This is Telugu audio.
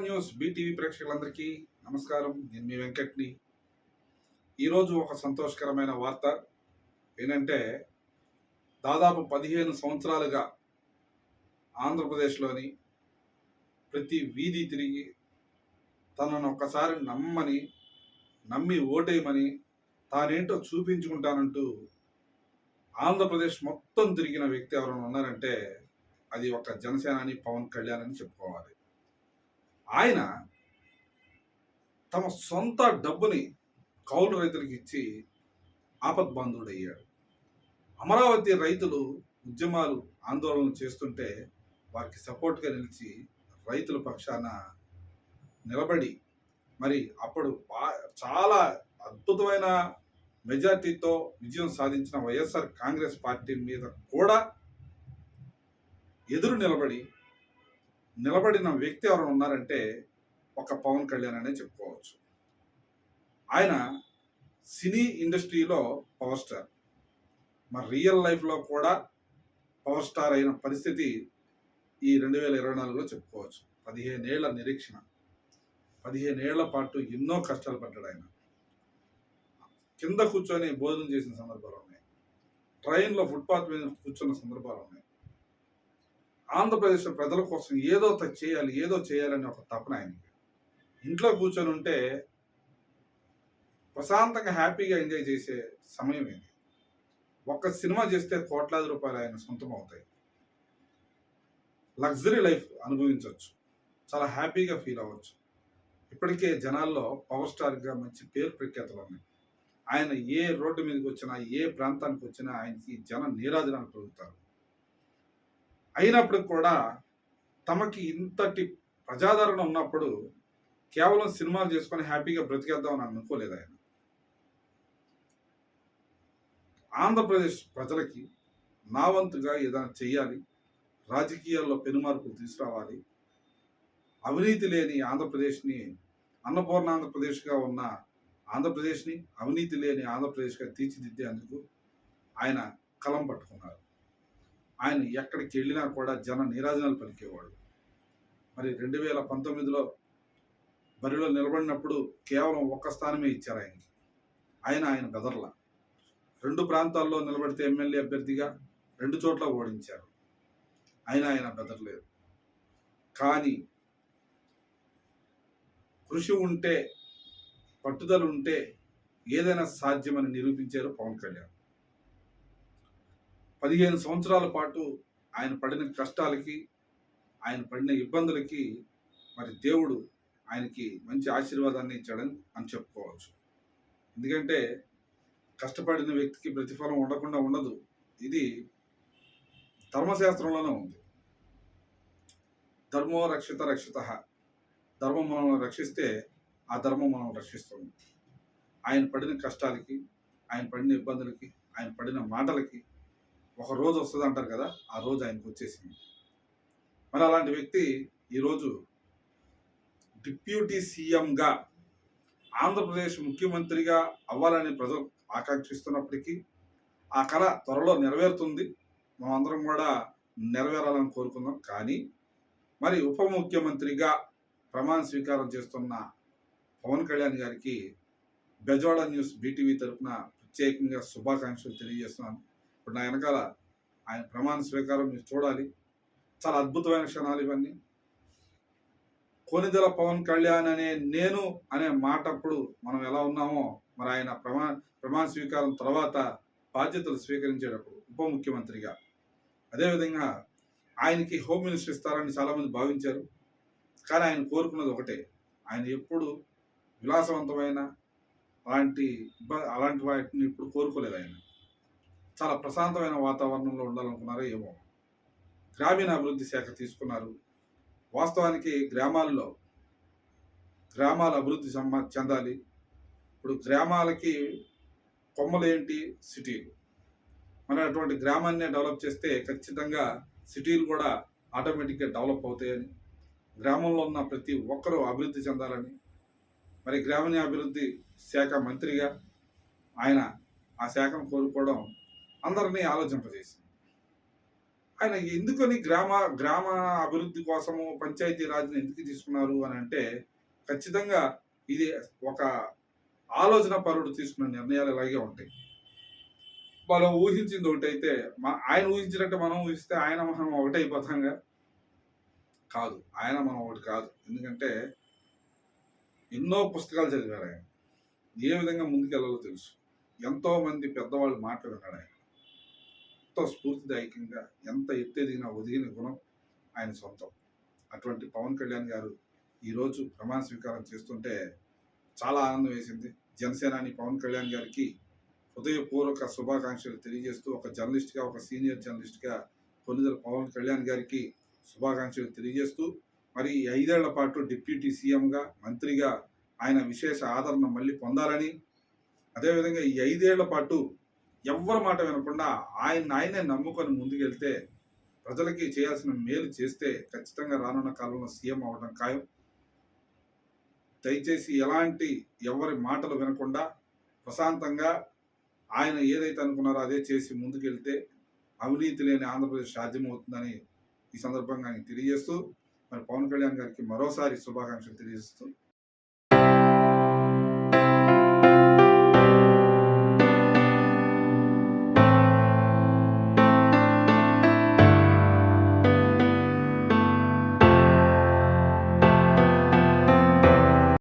న్యూస్ బీటీవీ ప్రేక్షకులందరికీ నమస్కారం. నేను మీ వెంకట్ని. ఈరోజు ఒక సంతోషకరమైన వార్త. ఏంటంటే దాదాపు పదిహేను సంవత్సరాలుగా ఆంధ్రప్రదేశ్లోని ప్రతి వీధి తిరిగి తనను ఒక్కసారి నమ్మని నమ్మి ఓటేయమని తానేంటో చూపించుకుంటానంటూ ఆంధ్రప్రదేశ్ మొత్తం తిరిగిన వ్యక్తి ఎవరైనా ఉన్నారంటే అది ఒక జనసేనాని పవన్ కళ్యాణ్ అని చెప్పుకోవాలి. ఆయన తమ సొంత డబ్బుని కౌలు రైతులకు ఇచ్చి ఆపద్బాంధుడయ్యాడు అమరావతి రైతులు ఉద్యమాలు ఆందోళనలు చేస్తుంటే వారికి సపోర్ట్గా నిలిచి రైతుల పక్షాన నిలబడి మరి అప్పుడు బా- చాలా అద్భుతమైన మెజార్టీతో విజయం సాధించిన వైఎస్ఆర్ కాంగ్రెస్ పార్టీ మీద కూడా ఎదురు నిలబడి నిలబడిన వ్యక్తి ఎవరు ఉన్నారంటే ఒక పవన్ కళ్యాణ్ అనే చెప్పుకోవచ్చు. ఆయన సినీ ఇండస్ట్రీలో పవర్ స్టార్ మరి రియల్ లైఫ్లో కూడా పవర్ స్టార్ అయిన పరిస్థితి ఈ రెండు వేల ఇరవై నాలుగులో చెప్పుకోవచ్చు. పదిహేనేళ్ళ నిరీక్షణ. పదిహేనేళ్ళ పాటు ఎన్నో కష్టాలు పడ్డాడు ఆయన. కింద కూర్చొని భోజనం చేసిన సందర్భాలు ఉన్నాయి. ట్రైన్లో ఫుట్పాత్ మీద కూర్చున్న సందర్భాలు ఉన్నాయి. ఆంధ్రప్రదేశ్ ప్రజల కోసం ఏదో చేయాలి ఏదో చేయాలని ఒక తపన ఆయనకి ఇంట్లో కూర్చొని ఉంటే ప్రశాంతంగా హ్యాపీగా ఎంజాయ్ చేసే సమయం ఇది. ఒక్క సినిమా చేస్తే కోట్లాది రూపాయలు ఆయన సొంతం అవుతాయి. లగ్జరీ లైఫ్ అనుభవించవచ్చు. చాలా హ్యాపీగా ఫీల్ అవ్వచ్చు. ఇప్పటికే జనాల్లో పవర్ స్టార్గా మంచి పేరు ప్రఖ్యాతలు ఉన్నాయి. ఆయన ఏ రోడ్డు మీదకి వచ్చినా ఏ ప్రాంతానికి వచ్చినా ఆయనకి జన నీరాజనాలు పెరుగుతారు. అయినప్పటికి కూడా తమకి ఇంతటి ప్రజాదరణ ఉన్నప్పుడు కేవలం సినిమాలు చేసుకొని హ్యాపీగా బ్రతికేద్దామని అనుకోలేదు ఆయన. ఆంధ్రప్రదేశ్ ప్రజలకి నా వంతుగా ఏదైనా చెయ్యాలి రాజకీయాల్లో పెనుమార్పులు తీసుకురావాలి అవినీతి లేని ఆంధ్రప్రదేశ్ని అన్నపూర్ణ ఆంధ్రప్రదేశ్గా ఉన్న ఆంధ్రప్రదేశ్ని అవినీతి లేని ఆంధ్రప్రదేశ్గా తీర్చిదిద్దేందుకు ఆయన కలం పట్టుకున్నారు. ఆయన ఎక్కడికి వెళ్ళినా కూడా జన నీరాజనాలు పలికేవాడు. మరి రెండు వేల పంతొమ్మిదిలో బరిలో నిలబడినప్పుడు కేవలం ఒక్క స్థానమే ఇచ్చారు ఆయనకి. ఆయన ఆయన బెదర్ల. రెండు ప్రాంతాల్లో నిలబడితే ఎమ్మెల్యే అభ్యర్థిగా రెండు చోట్ల ఓడించారు. అయినా ఆయన బెదరలేదు కానీ కృషి ఉంటే పట్టుదల ఉంటే ఏదైనా సాధ్యమని నిరూపించారు పవన్ కళ్యాణ్. పదిహేను సంవత్సరాల పాటు ఆయన పడిన కష్టాలకి ఆయన పడిన ఇబ్బందులకి మరి దేవుడు ఆయనకి మంచి ఆశీర్వాదాన్ని ఇచ్చాడని అని చెప్పుకోవచ్చు. ఎందుకంటే కష్టపడిన వ్యక్తికి ప్రతిఫలం ఉండకుండా ఉండదు. ఇది ధర్మశాస్త్రంలోనే ఉంది. ధర్మో రక్షిత రక్షిత ధర్మం మనం రక్షిస్తే ఆ ధర్మం మనం రక్షిస్తుంది. ఆయన పడిన కష్టాలకి ఆయన పడిన ఇబ్బందులకి ఆయన పడిన మాటలకి ఒక రోజు వస్తుంది అంటారు కదా ఆ రోజు ఆయనకు వచ్చేసింది. మరి అలాంటి వ్యక్తి ఈరోజు డిప్యూటీ సీఎంగా ఆంధ్రప్రదేశ్ ముఖ్యమంత్రిగా అవ్వాలని ప్రజలు ఆకాంక్షిస్తున్నప్పటికీ ఆ కళ త్వరలో నెరవేరుతుంది. మేమందరం కూడా నెరవేరాలని కోరుకుందాం. కానీ మరి ఉప ముఖ్యమంత్రిగా ప్రమాణ స్వీకారం చేస్తున్న పవన్ కళ్యాణ్ గారికి బెజవాడ న్యూస్ బీటీవీ తరఫున ప్రత్యేకంగా శుభాకాంక్షలు తెలియజేస్తున్నాను. ఇప్పుడు నా వెనకాల ఆయన ప్రమాణ స్వీకారం మీరు చూడాలి. చాలా అద్భుతమైన క్షణాలు ఇవన్నీ. కొనిదెల పవన్ కళ్యాణ్ అనే నేను అనే మాట అప్పుడు మనం ఎలా ఉన్నామో మరి ఆయన ప్రమా ప్రమాణ స్వీకారం తర్వాత బాధ్యతలు స్వీకరించేటప్పుడు ఉప ముఖ్యమంత్రిగా. అదేవిధంగా ఆయనకి హోమ్ మినిస్టర్ ఇస్తారని చాలామంది భావించారు. కానీ ఆయన కోరుకున్నది ఒకటే. ఆయన ఎప్పుడు విలాసవంతమైన అలాంటి ఇబ్బంది అలాంటి వాటిని ఇప్పుడు కోరుకోలేదు ఆయన. చాలా ప్రశాంతమైన వాతావరణంలో ఉండాలనుకున్నారో ఏమో. గ్రామీణ అభివృద్ధి శాఖ తీసుకున్నారు. వాస్తవానికి గ్రామాల్లో గ్రామాల అభివృద్ధి చెందాలి. ఇప్పుడు గ్రామాలకి కొమ్మలు ఏంటి సిటీలు. మరి అటువంటి గ్రామాన్ని డెవలప్ చేస్తే ఖచ్చితంగా సిటీలు కూడా ఆటోమేటిక్గా డెవలప్ అవుతాయని గ్రామంలో ఉన్న ప్రతి ఒక్కరూ అభివృద్ధి చెందాలని మరి గ్రామీణ అభివృద్ధి శాఖ మంత్రిగా ఆయన ఆ శాఖను కోరుకోవడం అందరినీ ఆలోచింపజేసింది. ఆయన ఎందుకని గ్రామ గ్రామ అభివృద్ధి కోసము పంచాయతీ రాజ్ని ఎందుకు తీసుకున్నారు అని అంటే ఖచ్చితంగా ఇది ఒక ఆలోచన పరుడు తీసుకున్న నిర్ణయాలు ఇలాగే ఉంటాయి. మనం ఊహించింది ఒకటైతే మా ఆయన ఊహించినట్టు మనం ఊహిస్తే ఆయన మనం ఒకటే అయిపోతాంగా. కాదు ఆయన మనం ఒకటి కాదు. ఎందుకంటే ఎన్నో పుస్తకాలు చదివారు ఆయన. ఏ విధంగా ముందుకెళ్ళాలో తెలుసు. ఎంతోమంది పెద్దవాళ్ళు మాటలు ఆయన. ఎంతో స్ఫూర్తిదాయకంగా ఎంత ఎత్తెదిగినా ఒదిగిన గుణం ఆయన సొంతం. అటువంటి పవన్ కళ్యాణ్ గారు ఈరోజు ప్రమాణ స్వీకారం చేస్తుంటే చాలా ఆనందం వేసింది. జనసేనాని పవన్ కళ్యాణ్ గారికి హృదయపూర్వక శుభాకాంక్షలు తెలియజేస్తూ ఒక జర్నలిస్ట్గా ఒక సీనియర్ జర్నలిస్ట్గా కొన్నిదల పవన్ కళ్యాణ్ గారికి శుభాకాంక్షలు తెలియజేస్తూ మరి ఈ ఐదేళ్ళ పాటు డిప్యూటీ సీఎంగా మంత్రిగా ఆయన విశేష ఆదరణ మళ్ళీ పొందాలని అదేవిధంగా ఈ ఐదేళ్ళ పాటు ఎవ్వరి మాట వినకుండా ఆయన ఆయనే నమ్ముకొని ముందుకెళ్తే ప్రజలకి చేయాల్సిన మేలు చేస్తే ఖచ్చితంగా రానున్న కాలంలో సీఎం అవడం ఖాయం. దయచేసి ఎలాంటి ఎవరి మాటలు వినకుండా ప్రశాంతంగా ఆయన ఏదైతే అనుకున్నారో అదే చేసి ముందుకెళ్తే అవినీతి లేని ఆంధ్రప్రదేశ్ సాధ్యమవుతుందని ఈ సందర్భంగా ఆయన తెలియజేస్తూ మరి పవన్ కళ్యాణ్ గారికి మరోసారి శుభాకాంక్షలు తెలియజేస్తూ